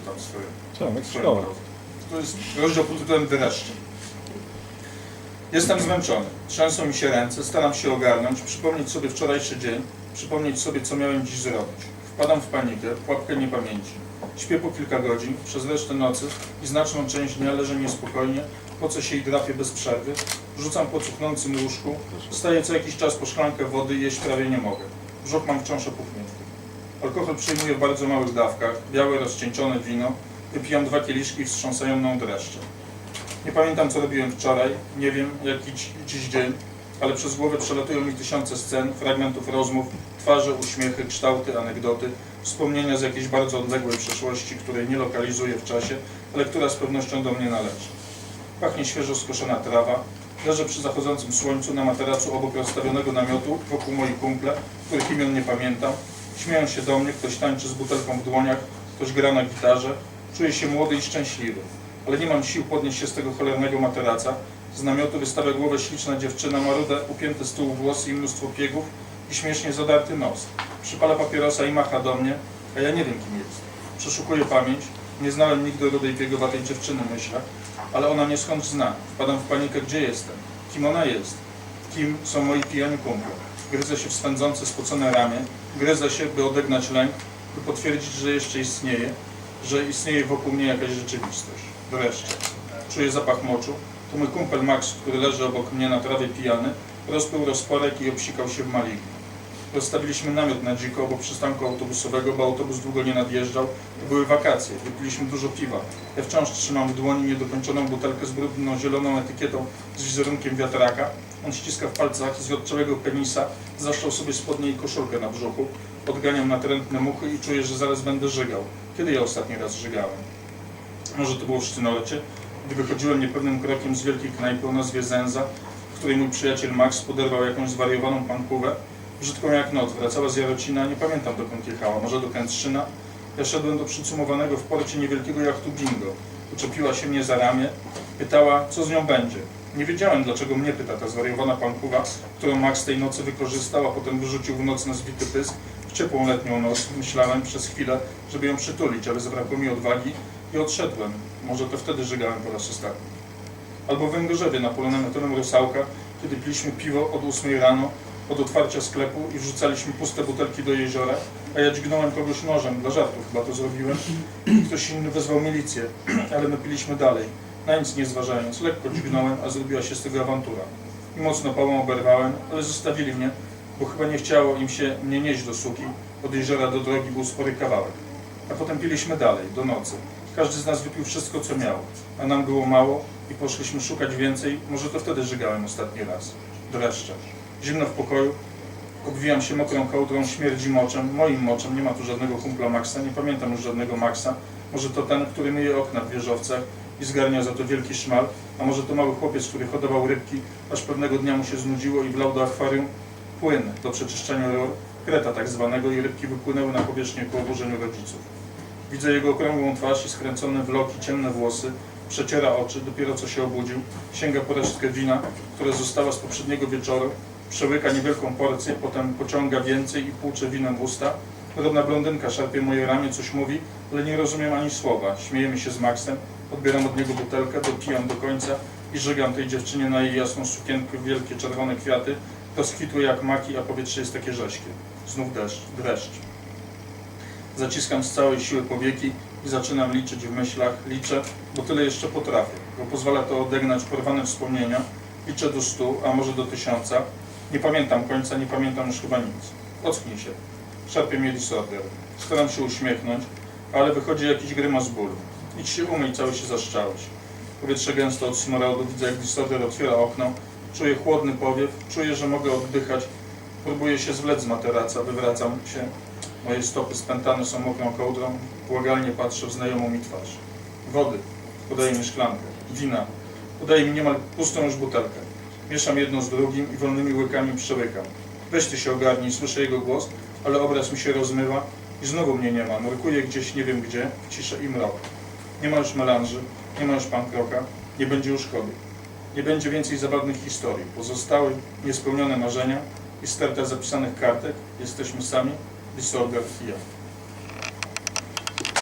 swoje. Jak swoją szkoła. prozę. To jest rozdział pod tytułem Dreszcze. Jestem zmęczony. Trzęsą mi się ręce, staram się ogarnąć, przypomnieć sobie wczorajszy dzień, przypomnieć sobie, co miałem dziś zrobić. Wpadam w panikę, pułapkę niepamięci. Śpię po kilka godzin, przez resztę nocy i znaczną część dnia leżę niespokojnie, po co się i drapię bez przerwy, rzucam po cuchnącym łóżku, wstaję co jakiś czas po szklankę wody i jeść prawie nie mogę. Brzuch mam wciąż opuchnięty. Alkohol przyjmuję w bardzo małych dawkach, białe rozcieńczone wino, wypijam dwa kieliszki i wstrząsają mną dreszcze. Nie pamiętam, co robiłem wczoraj, nie wiem, jaki dzi- dziś dzień, ale przez głowę przelatują mi tysiące scen, fragmentów rozmów, twarze, uśmiechy, kształty, anegdoty, wspomnienia z jakiejś bardzo odległej przeszłości, której nie lokalizuję w czasie, ale która z pewnością do mnie należy. Pachnie świeżo skoszona trawa, leżę przy zachodzącym słońcu na materacu obok rozstawionego namiotu, wokół moi kumple, których imion nie pamiętam. Śmieją się do mnie, ktoś tańczy z butelką w dłoniach, ktoś gra na gitarze. Czuję się młody i szczęśliwy, ale nie mam sił podnieść się z tego cholernego materaca. Z namiotu wystawia głowę śliczna dziewczyna, ma rude, upięte z tyłu włosy i mnóstwo piegów i śmiesznie zadarty nos. Przypala papierosa i macha do mnie, a ja nie wiem kim jest. Przeszukuję pamięć, nie znałem nigdy rudej piegowatej dziewczyny, myślę, ale ona mnie skądś zna. Wpadam w panikę, gdzie jestem, kim ona jest, kim są moi pijani kumple. Gryzę się w swędzące, spocone ramię, gryzę się, by odegnać lęk, by potwierdzić, że jeszcze istnieje, że istnieje wokół mnie jakaś rzeczywistość. Wreszcie. Czuję zapach moczu. To mój kumpel Max, który leży obok mnie na trawie pijany, rozpił rozporek i obsikał się w malignie. Rozstawiliśmy namiot na dziko obok przystanku autobusowego, bo autobus długo nie nadjeżdżał. To były wakacje, wypiliśmy dużo piwa. Ja wciąż trzymam w dłoni niedokończoną butelkę z brudną zieloną etykietą z wizerunkiem wiatraka. On ściska w palcach z wiotczowego penisa, zaszczał sobie spodnie i koszulkę na brzuchu. Odganiam natrętne muchy i czuję, że zaraz będę żygał. Kiedy ja ostatni raz żygałem? Może to było w Sztynolecie, gdy wychodziłem niepewnym krokiem z wielkiej knajpy o nazwie Zenza, w której mój przyjaciel Max poderwał jakąś zwariowaną pankówę, brzydką jak noc, wracała z Jarocina, nie pamiętam dokąd jechała, może do Kętrzyna. Ja szedłem do przycumowanego w porcie niewielkiego jachtu Bingo. Uczepiła się mnie za ramię, pytała, co z nią będzie. Nie wiedziałem, dlaczego mnie pyta ta zwariowana pankuwa, którą Max tej nocy wykorzystał, a potem wyrzucił w noc na zwity pysk, w ciepłą letnią noc. Myślałem przez chwilę, żeby ją przytulić, ale zabrakło mi odwagi i odszedłem. Może to wtedy żygałem po raz ostatni. Albo w Węgorzewie na polu namiotonym Rusałka, kiedy piliśmy piwo od 8 rano, od otwarcia sklepu i wrzucaliśmy puste butelki do jeziora, a ja dźgnąłem kogoś nożem, dla żartu chyba to zrobiłem. I ktoś inny wezwał milicję, ale my piliśmy dalej, na nic nie zważając. Lekko dźgnąłem, a zrobiła się z tego awantura. I mocno pałą oberwałem, ale zostawili mnie, bo chyba nie chciało im się mnie nieść do suki. Od jeziora do drogi był spory kawałek. A potem piliśmy dalej, do nocy. Każdy z nas wypił wszystko, co miał, a nam było mało i poszliśmy szukać więcej. Może to wtedy żygałem ostatni raz. Dreszcze. Zimno w pokoju. Obwijam się mokrą kołdrą, śmierdzi moczem, moim moczem. Nie ma tu żadnego kumpla Maxa, nie pamiętam już żadnego Maxa. Może to ten, który myje okna w wieżowcach i zgarnia za to wielki szmal, a może to mały chłopiec, który hodował rybki, aż pewnego dnia mu się znudziło i wlał do akwarium płyn do przeczyszczenia rur, kreta tak zwanego i rybki wypłynęły na powierzchnię ku oburzeniu rodziców. Widzę jego okrągłą twarz i skręcone w loki ciemne włosy, przeciera oczy, dopiero co się obudził, sięga po resztkę wina, która została z poprzedniego wieczoru, przełyka niewielką porcję, potem pociąga więcej i płucze winem w usta. Podobna blondynka szarpie moje ramię, coś mówi, ale nie rozumiem ani słowa. Śmiejemy się z Maxem, odbieram od niego butelkę, dopijam do końca i żegam tej dziewczynie na jej jasną sukienkę w wielkie czerwone kwiaty. Rozkwitły jak maki, a powietrze jest takie rześkie. Znów deszcz, dreszcz. Zaciskam z całej siły powieki i zaczynam liczyć w myślach. Liczę, bo tyle jeszcze potrafię, bo pozwala to odegnać porwane wspomnienia. Liczę do stu, a może do tysiąca. Nie pamiętam końca, nie pamiętam już chyba nic. Ocknij się. Szarpie mnie disorder. Staram się uśmiechnąć, ale wychodzi jakiś grymas bólu. Idź się umyj, cały się zaszczałeś. Powietrze gęsto od smrodu, widzę jak disorder otwiera okno. Czuję chłodny powiew, czuję, że mogę oddychać. Próbuję się zwlec z materaca, wywracam się. Moje stopy spętane są mokrą kołdrą. Błagalnie patrzę w znajomą mi twarz. Wody. Podaje mi szklankę. Wina. Podaje mi niemal pustą już butelkę. Mieszam jedno z drugim i wolnymi łykami przełykam. Weź ty się ogarnij, słyszę jego głos, ale obraz mi się rozmywa i znowu mnie nie ma. Nurkuję gdzieś nie wiem gdzie, w ciszę i mrok. Nie ma już melanży, nie ma już pankroka, nie będzie już chody. Nie będzie więcej zabawnych historii. Pozostały niespełnione marzenia i sterta zapisanych kartek. Jesteśmy sami, disorder i ja.